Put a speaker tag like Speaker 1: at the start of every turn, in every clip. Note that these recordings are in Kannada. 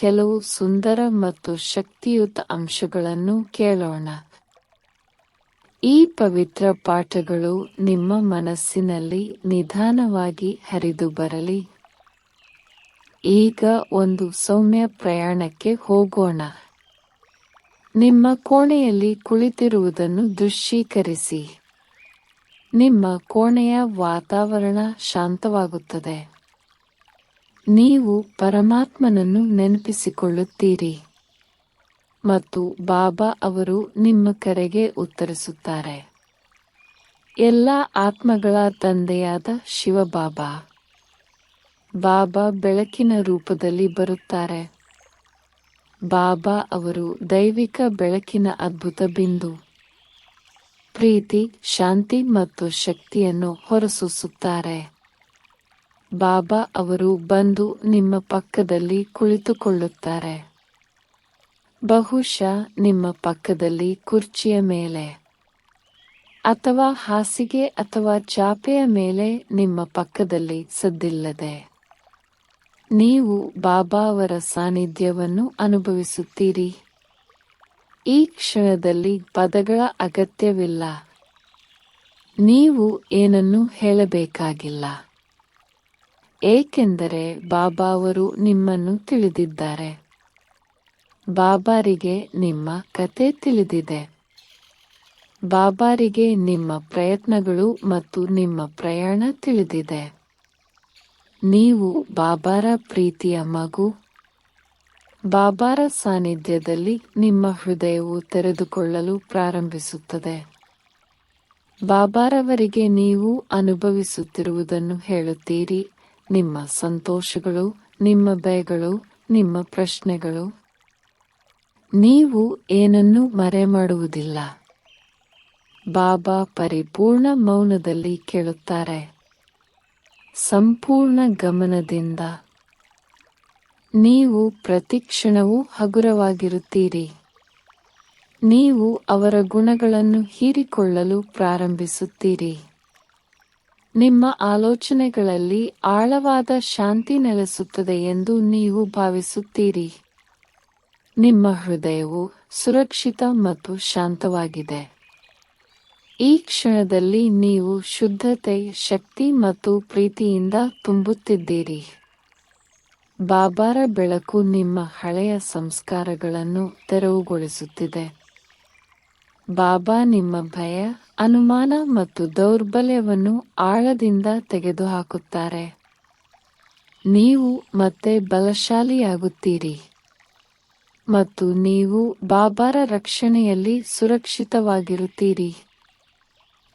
Speaker 1: ಕೆಲವು ಸುಂದರ ಮತ್ತು ಶಕ್ತಿಯುತ ಅಂಶಗಳನ್ನು ಕೇಳೋಣ. ಈ ಪವಿತ್ರ ಪಾಠಗಳು ನಿಮ್ಮ ಮನಸ್ಸಿನಲ್ಲಿ ನಿಧಾನವಾಗಿ ಹರಿದು ಬರಲಿ. ಈಗ ಒಂದು ಸೌಮ್ಯ ಪ್ರಯಾಣಕ್ಕೆ ಹೋಗೋಣ. ನಿಮ್ಮ ಕೋಣೆಯಲ್ಲಿ ಕುಳಿತಿರುವುದನ್ನು ದೃಶ್ಯೀಕರಿಸಿ. ನಿಮ್ಮ ಕೋಣೆಯ ವಾತಾವರಣ ಶಾಂತವಾಗುತ್ತದೆ. ನೀವು ಪರಮಾತ್ಮನನ್ನು ನೆನಪಿಸಿಕೊಳ್ಳುತ್ತೀರಿ. ಮತ್ತು ಬಾಬಾ ಅವರು ನಿಮ್ಮ ಕರೆಗೆ ಉತ್ತರಿಸುತ್ತಾರೆ. ಎಲ್ಲ ಆತ್ಮಗಳ ತಂದೆಯಾದ ಶಿವಬಾಬಾ. ಬಾಬಾ ಬೆಳಕಿನ ರೂಪದಲ್ಲಿ ಬರುತ್ತಾರೆ. ಬಾಬಾ ಅವರು ದೈವಿಕ ಬೆಳಕಿನ ಅದ್ಭುತ ಬಿಂದು. ಪ್ರೀತಿ, ಶಾಂತಿ ಮತ್ತು ಶಕ್ತಿಯನ್ನು ಹೊರಸೂಸುತ್ತಾರೆ. ಬಾಬಾ ಅವರು ಬಂದು ನಿಮ್ಮ ಪಕ್ಕದಲ್ಲಿ ಕುಳಿತುಕೊಳ್ಳುತ್ತಾರೆ. ಬಹುಶಃ ನಿಮ್ಮ ಪಕ್ಕದಲ್ಲಿ ಕುರ್ಚಿಯ ಮೇಲೆ ಅಥವಾ ಹಾಸಿಗೆ ಅಥವಾ ಚಾಪೆಯ ಮೇಲೆ ನಿಮ್ಮ ಪಕ್ಕದಲ್ಲಿ ಸದ್ದಿಲ್ಲದೆ. ನೀವು ಬಾಬಾ ಅವರ ಸಾನ್ನಿಧ್ಯವನ್ನು ಅನುಭವಿಸುತ್ತೀರಿ. ಈ ಕ್ಷಣದಲ್ಲಿ ಪದಗಳ ಅಗತ್ಯವಿಲ್ಲ. ನೀವು ಏನನ್ನೂ ಹೇಳಬೇಕಾಗಿಲ್ಲ. ಏಕೆಂದರೆ ಬಾಬಾ ಅವರು ನಿಮ್ಮನ್ನು ತಿಳಿದಿದ್ದಾರೆ. ಬಾಬಾರಿಗೆ ನಿಮ್ಮ ಕತೆ ತಿಳಿದಿದೆ. ಬಾಬಾರಿಗೆ ನಿಮ್ಮ ಪ್ರಯತ್ನಗಳು ಮತ್ತು ನಿಮ್ಮ ಪ್ರಯಾಣ ತಿಳಿದಿದೆ. ನೀವು ಬಾಬಾರ ಪ್ರೀತಿಯ ಮಗು. ಬಾಬಾರ ಸಾನ್ನಿಧ್ಯದಲ್ಲಿ ನಿಮ್ಮ ಹೃದಯವು ತೆರೆದುಕೊಳ್ಳಲು ಪ್ರಾರಂಭಿಸುತ್ತದೆ. ಬಾಬಾರವರಿಗೆ ನೀವು ಅನುಭವಿಸುತ್ತಿರುವುದನ್ನು ಹೇಳುತ್ತೀರಿ. ನಿಮ್ಮ ಸಂತೋಷಗಳು, ನಿಮ್ಮ ಭಯಗಳು, ನಿಮ್ಮ ಪ್ರಶ್ನೆಗಳು. ನೀವು ಏನನ್ನೂ ಮರೆಮಾಡುವುದಿಲ್ಲ ಬಾಬಾ ಪರಿಪೂರ್ಣ ಮೌನದಲ್ಲಿ ಕೇಳುತ್ತಾರೆ. ಸಂಪೂರ್ಣ ಗಮನದಿಂದ. ನೀವು ಪ್ರತಿಕ್ಷಣವೂ ಹಗುರವಾಗಿರುತ್ತೀರಿ. ನೀವು ಅವರ ಗುಣಗಳನ್ನು ಹೀರಿಕೊಳ್ಳಲು ಪ್ರಾರಂಭಿಸುತ್ತೀರಿ. ನಿಮ್ಮ ಆಲೋಚನೆಗಳಲ್ಲಿ ಆಳವಾದ ಶಾಂತಿ ನೆಲೆಸುತ್ತದೆ ಎಂದು ನೀವು ಭಾವಿಸುತ್ತೀರಿ. ನಿಮ್ಮ ಹೃದಯವು ಸುರಕ್ಷಿತ ಮತ್ತು ಶಾಂತವಾಗಿದೆ. ಈ ಕ್ಷಣದಲ್ಲಿ ನೀವು ಶುದ್ಧತೆ, ಶಕ್ತಿ ಮತ್ತು ಪ್ರೀತಿಯಿಂದ ತುಂಬುತ್ತಿದ್ದೀರಿ. ಬಾಬಾರ ಬೆಳಕು ನಿಮ್ಮ ಹಳೆಯ ಸಂಸ್ಕಾರಗಳನ್ನು ತೆರವುಗೊಳಿಸುತ್ತಿದೆ. ಬಾಬಾ ನಿಮ್ಮ ಭಯ, ಅನುಮಾನ ಮತ್ತು ದೌರ್ಬಲ್ಯವನ್ನು ಆಳದಿಂದ ತೆಗೆದುಹಾಕುತ್ತಾರೆ. ನೀವು ಮತ್ತೆ ಬಲಶಾಲಿಯಾಗುತ್ತೀರಿ. ಮತ್ತು ನೀವು ಬಾಬಾರ ರಕ್ಷಣೆಯಲ್ಲಿ ಸುರಕ್ಷಿತವಾಗಿರುತ್ತೀರಿ.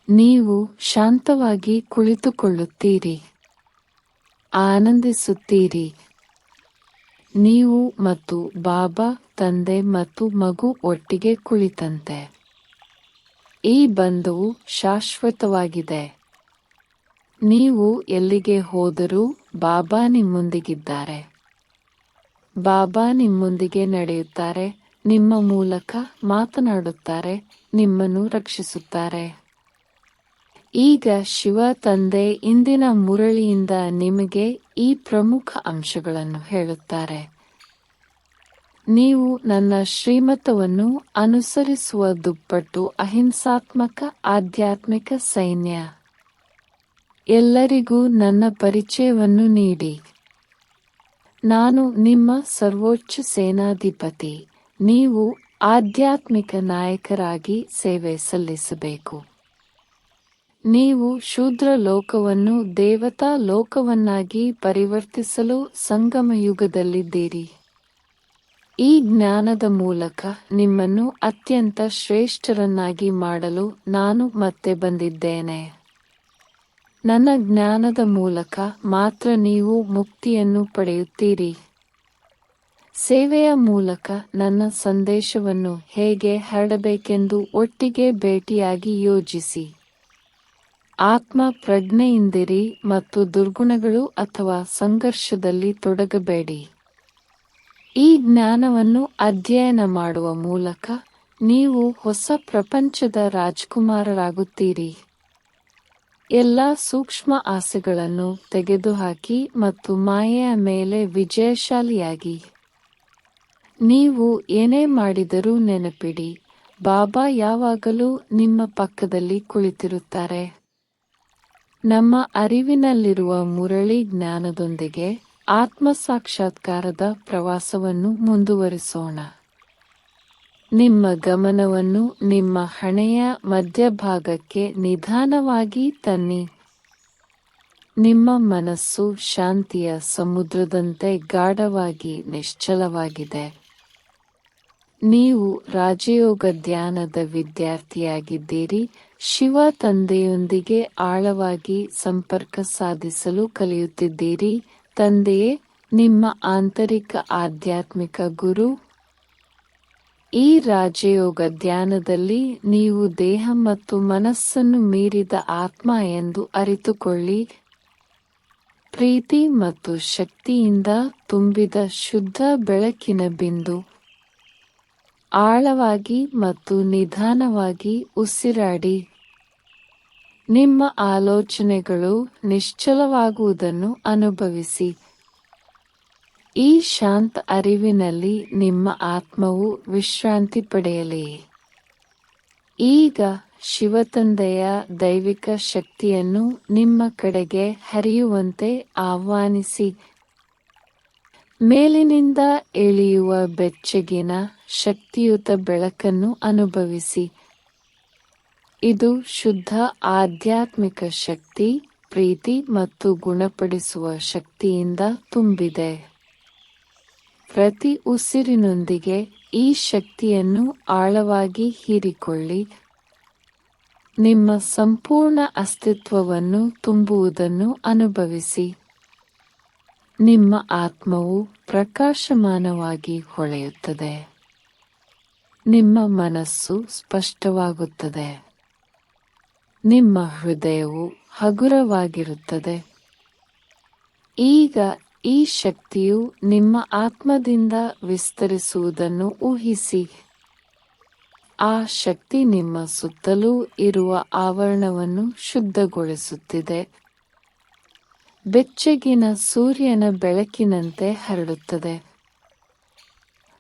Speaker 1: ನೀವು ಶಾಂತವಾಗಿ ಕುಳಿತುಕೊಳ್ಳುತ್ತೀರಿ. ಆನಂದಿಸುತ್ತೀರಿ. ನೀವು ಮತ್ತು ಬಾಬಾ ತಂದೆ ಮತ್ತು ಮಗು ಒಟ್ಟಿಗೆ ಕುಳಿತಂತೆ. ಈ ಬಂಧವು ಶಾಶ್ವತವಾಗಿದೆ. ನೀವು ಎಲ್ಲಿಗೆ ಹೋದರೂ ಬಾಬಾ ನಿಮ್ಮೊಂದಿಗಿದ್ದಾರೆ. ಬಾಬಾ ನಿಮ್ಮೊಂದಿಗೆ ನಡೆಯುತ್ತಾರೆ, ನಿಮ್ಮ ಮೂಲಕ ಮಾತನಾಡುತ್ತಾರೆ, ನಿಮ್ಮನ್ನು ರಕ್ಷಿಸುತ್ತಾರೆ. ಈಗ ಶಿವ ತಂದೆ ಇಂದಿನ ಮುರಳಿಯಿಂದ ನಿಮಗೆ ಈ ಪ್ರಮುಖ ಅಂಶಗಳನ್ನು ಹೇಳುತ್ತಾರೆ. ನೀವು ನನ್ನ ಶ್ರೀಮತವನ್ನು ಅನುಸರಿಸುವ ದುಪ್ಪಟ್ಟು ಅಹಿಂಸಾತ್ಮಕ ಆಧ್ಯಾತ್ಮಿಕ ಸೈನ್ಯ. ಎಲ್ಲರಿಗೂ ನನ್ನ ಪರಿಚಯವನ್ನು ನೀಡಿ. ನಾನು ನಿಮ್ಮ ಸರ್ವೋಚ್ಚ ಸೇನಾಧಿಪತಿ. ನೀವು ಆಧ್ಯಾತ್ಮಿಕ ನಾಯಕರಾಗಿ ಸೇವೆ ಸಲ್ಲಿಸಬೇಕು. ನೀವು ಶೂದ್ರ ಲೋಕವನ್ನು ದೇವತಾ ಲೋಕವನ್ನಾಗಿ ಪರಿವರ್ತಿಸಲು ಸಂಗಮ ಯುಗದಲ್ಲಿದ್ದೀರಿ ಈ ಜ್ಞಾನದ ಮೂಲಕ ನಿಮ್ಮನ್ನು ಅತ್ಯಂತ ಶ್ರೇಷ್ಠರನ್ನಾಗಿ ಮಾಡಲು ನಾನು ಮತ್ತೆ ಬಂದಿದ್ದೇನೆ. ನನ್ನ ಜ್ಞಾನದ ಮೂಲಕ ಮಾತ್ರ ನೀವು ಮುಕ್ತಿಯನ್ನು ಪಡೆಯುತ್ತೀರಿ. ಸೇವೆಯ ಮೂಲಕ ನನ್ನ ಸಂದೇಶವನ್ನು ಹೇಗೆ ಹರಡಬೇಕೆಂದು ಒಟ್ಟಿಗೆ ಭೇಟಿಯಾಗಿ ಯೋಜಿಸಿ. ಆತ್ಮ ಪ್ರಜ್ಞೆಯಿಂದಿರಿ ಮತ್ತು ದುರ್ಗುಣಗಳು ಅಥವಾ ಸಂಘರ್ಷದಲ್ಲಿ ತೊಡಗಬೇಡಿ. ಈ ಜ್ಞಾನವನ್ನು ಅಧ್ಯಯನ ಮಾಡುವ ಮೂಲಕ ನೀವು ಹೊಸ ಪ್ರಪಂಚದ ರಾಜ್ಕುಮಾರರಾಗುತ್ತೀರಿ. ಎಲ್ಲ ಸೂಕ್ಷ್ಮ ಆಸೆಗಳನ್ನು ತೆಗೆದುಹಾಕಿ ಮತ್ತು ಮಾಯೆಯ ಮೇಲೆ ವಿಜಯಶಾಲಿಯಾಗಿ. ನೀವು ಏನೇ ಮಾಡಿದರೂ ನೆನಪಿಡಿ, ಬಾಬಾ ಯಾವಾಗಲೂ ನಿಮ್ಮ ಪಕ್ಕದಲ್ಲಿ ಕುಳಿತಿರುತ್ತಾರೆ. ನಮ್ಮ ಅರಿವಿನಲ್ಲಿರುವ ಮುರಳಿ ಜ್ಞಾನದೊಂದಿಗೆ ಆತ್ಮ ಸಾಕ್ಷಾತ್ಕಾರದ ಪ್ರವಾಸವನ್ನು ಮುಂದುವರಿಸೋಣ. ನಿಮ್ಮ ಗಮನವನ್ನು ನಿಮ್ಮ ಹಣೆಯ ಮಧ್ಯಭಾಗಕ್ಕೆ ನಿಧಾನವಾಗಿ ತನ್ನಿ. ನಿಮ್ಮ ಮನಸ್ಸು ಶಾಂತಿಯ ಸಮುದ್ರದಂತೆ ಗಾಢವಾಗಿ ನಿಶ್ಚಲವಾಗಿದೆ. ನೀವು ರಾಜಯೋಗ ಧ್ಯಾನದ ವಿದ್ಯಾರ್ಥಿಯಾಗಿದ್ದೀರಿ. ಶಿವ ತಂದೆಯೊಂದಿಗೆ ಆಳವಾಗಿ ಸಂಪರ್ಕ ಸಾಧಿಸಲು ಕಲಿಯುತ್ತಿದ್ದೀರಿ. ತಂದೆಯೇ, ನಿಮ್ಮ ಆಂತರಿಕ ಆಧ್ಯಾತ್ಮಿಕ ಗುರು. ಈ ರಾಜಯೋಗ ಧ್ಯಾನದಲ್ಲಿ ನೀವು ದೇಹ ಮತ್ತು ಮನಸ್ಸನ್ನು ಮೀರಿದ ಆತ್ಮ ಎಂದು ಅರಿತುಕೊಳ್ಳಿ. ಪ್ರೀತಿ ಮತ್ತು ಶಕ್ತಿಯಿಂದ ತುಂಬಿದ ಶುದ್ಧ ಬೆಳಕಿನ ಬಿಂದು. ಆಳವಾಗಿ ಮತ್ತು ನಿಧಾನವಾಗಿ ಉಸಿರಾಡಿ. ನಿಮ್ಮ ಆಲೋಚನೆಗಳು ನಿಶ್ಚಲವಾಗುವುದನ್ನು ಅನುಭವಿಸಿ. ಈ ಶಾಂತ ಅರಿವಿನಲ್ಲಿ ನಿಮ್ಮ ಆತ್ಮವು ವಿಶ್ರಾಂತಿ ಪಡೆಯಲಿ. ಈಗ ಶಿವತಂದೆಯ ದೈವಿಕ ಶಕ್ತಿಯನ್ನು ನಿಮ್ಮ ಕಡೆಗೆ ಹರಿಯುವಂತೆ ಆಹ್ವಾನಿಸಿ. ಮೇಲಿನಿಂದ ಇಳಿಯುವ ಬೆಚ್ಚಗಿನ ಶಕ್ತಿಯುತ ಬೆಳಕನ್ನು ಅನುಭವಿಸಿ. ಇದು ಶುದ್ಧ ಆಧ್ಯಾತ್ಮಿಕ ಶಕ್ತಿ, ಪ್ರೀತಿ ಮತ್ತು ಗುಣಪಡಿಸುವ ಶಕ್ತಿಯಿಂದ ತುಂಬಿದೆ. ಪ್ರತಿ ಉಸಿರಿನೊಂದಿಗೆ ಈ ಶಕ್ತಿಯನ್ನು ಆಳವಾಗಿ ಹೀರಿಕೊಳ್ಳಿ. ನಿಮ್ಮ ಸಂಪೂರ್ಣ ಅಸ್ತಿತ್ವವನ್ನು ತುಂಬುವುದನ್ನು ಅನುಭವಿಸಿ. ನಿಮ್ಮ ಆತ್ಮವು ಪ್ರಕಾಶಮಾನವಾಗಿ ಹೊಳೆಯುತ್ತದೆ. ನಿಮ್ಮ ಮನಸ್ಸು ಸ್ಪಷ್ಟವಾಗುತ್ತದೆ. ನಿಮ್ಮ ಹೃದಯವು ಹಗುರವಾಗಿರುತ್ತದೆ. ಈಗ ಈ ಶಕ್ತಿಯು ನಿಮ್ಮ ಆತ್ಮದಿಂದ ವಿಸ್ತರಿಸುವುದನ್ನು ಊಹಿಸಿ. ಆ ಶಕ್ತಿ ನಿಮ್ಮ ಸುತ್ತಲೂ ಇರುವ ಆವರಣವನ್ನು ಶುದ್ಧಗೊಳಿಸುತ್ತಿದೆ. ಬೆಚ್ಚಗಿನ ಸೂರ್ಯನ ಬೆಳಕಿನಂತೆ ಹರಡುತ್ತದೆ.